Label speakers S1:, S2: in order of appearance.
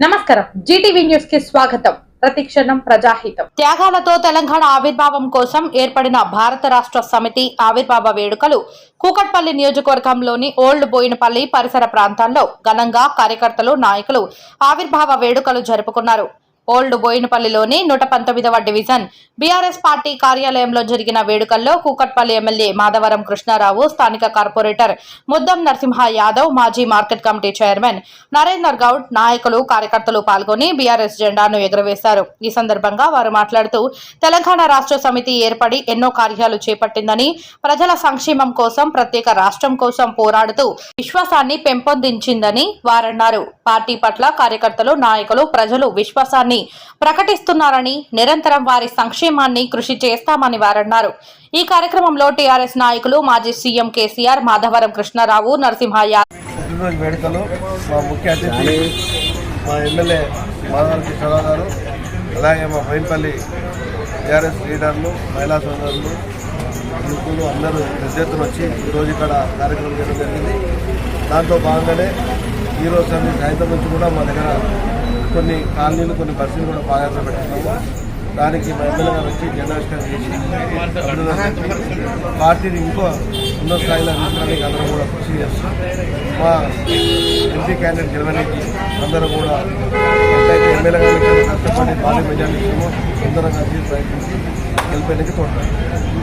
S1: నమస్కారం. జీటీవీ న్యూస్కి స్వాగతం. ప్రతిక్షణం ప్రజాహితం. త్యాగాలతో తెలంగాణ ఆవిర్భావం కోసం ఏర్పడిన భారత రాష్ట్ర సమితి ఆవిర్భావ వేడుకలు కూకట్పల్లి నియోజకవర్గంలోని ఓల్డ్ బోయినపల్లి పరిసర ప్రాంతాల్లో ఘనంగా కార్యకర్తలు నాయకులు ఆవిర్భావ వేడుకలు జరుపుకున్నారు. ఓల్డ్ బోయినపల్లిలోని నూట పంతొమ్మిదవ డివిజన్. బీఆర్ఎస్ పార్టీ కార్యాలయంలో జరిగిన వేడుకల్లో కూకట్పల్లి ఎమ్మెల్యే మాధవరం కృష్ణారావు స్థానిక కార్పొరేటర్ ముద్దం నరసింహ యాదవ్ మాజీ market committee chairman Narender Goud నాయకులు కార్యకర్తలు పాల్గొని బీఆర్ఎస్ జెండాను ఎగురవేశారు. ఈ సందర్భంగా వారు మాట్లాడుతూ తెలంగాణ రాష్ట్ర సమితి ఏర్పడి ఎన్నో కార్యాలు చేపట్టిందని ప్రజల సంక్షేమం కోసం ప్రత్యేక రాష్ట్రం కోసం పోరాడుతూ విశ్వాసాన్ని పెంపొందించిందని వారన్నారు. పార్టీ పట్ల కార్యకర్తలు నాయకులు ప్రజలు విశ్వాసాన్ని ప్రకటిస్తున్నారని నిరంతరం వారి సంక్షేమాన్ని కృషి చేస్తామని వారన్నారు. ఈ కార్యక్రమంలో టీఆర్ఎస్ నాయకులు మాజీ సీఎం కేసీఆర్ మాధవరం కృష్ణారావు
S2: నరసింహయ్య వేడుకలు మా ముఖ్య అతిథి మా ఎమ్మెల్యే మాధవరం కృష్ణరావు గారు అలాగే మా బైన్పల్లి టీఆర్ఎస్ లీడర్లు మహిళా సోదరులు యువకులు అందరూ పెద్ద ఎత్తున వచ్చి ఈరోజు ఇక్కడ కార్యక్రమం చేయడం జరిగింది. దాంతో భాగంగానే ఈరోజు సర్వీస్ సాయంత్రం నుంచి కూడా మా దగ్గర కొన్ని కాలనీలు కొన్ని బస్సులు కూడా పాదయాత్ర పెట్టుకున్నాము దానికి మా ఎమ్మెల్యే గారు వచ్చి జనావిష్కరణ చేసి పార్టీని ఇంకో ఉన్నత స్థాయిలో నిలపడానికి అందరూ కూడా కృషి చేస్తాం మా ఎంపీ క్యాండిడేట్ గెలవడానికి అందరూ కూడా ఎంతైతే ఎమ్మెల్యే గారు కష్టపడి భారీ మెజార్టీ ఇస్తామో అందరం కలిసి ప్రయత్నించి గెలిపేందుకు తోడ్పడాలి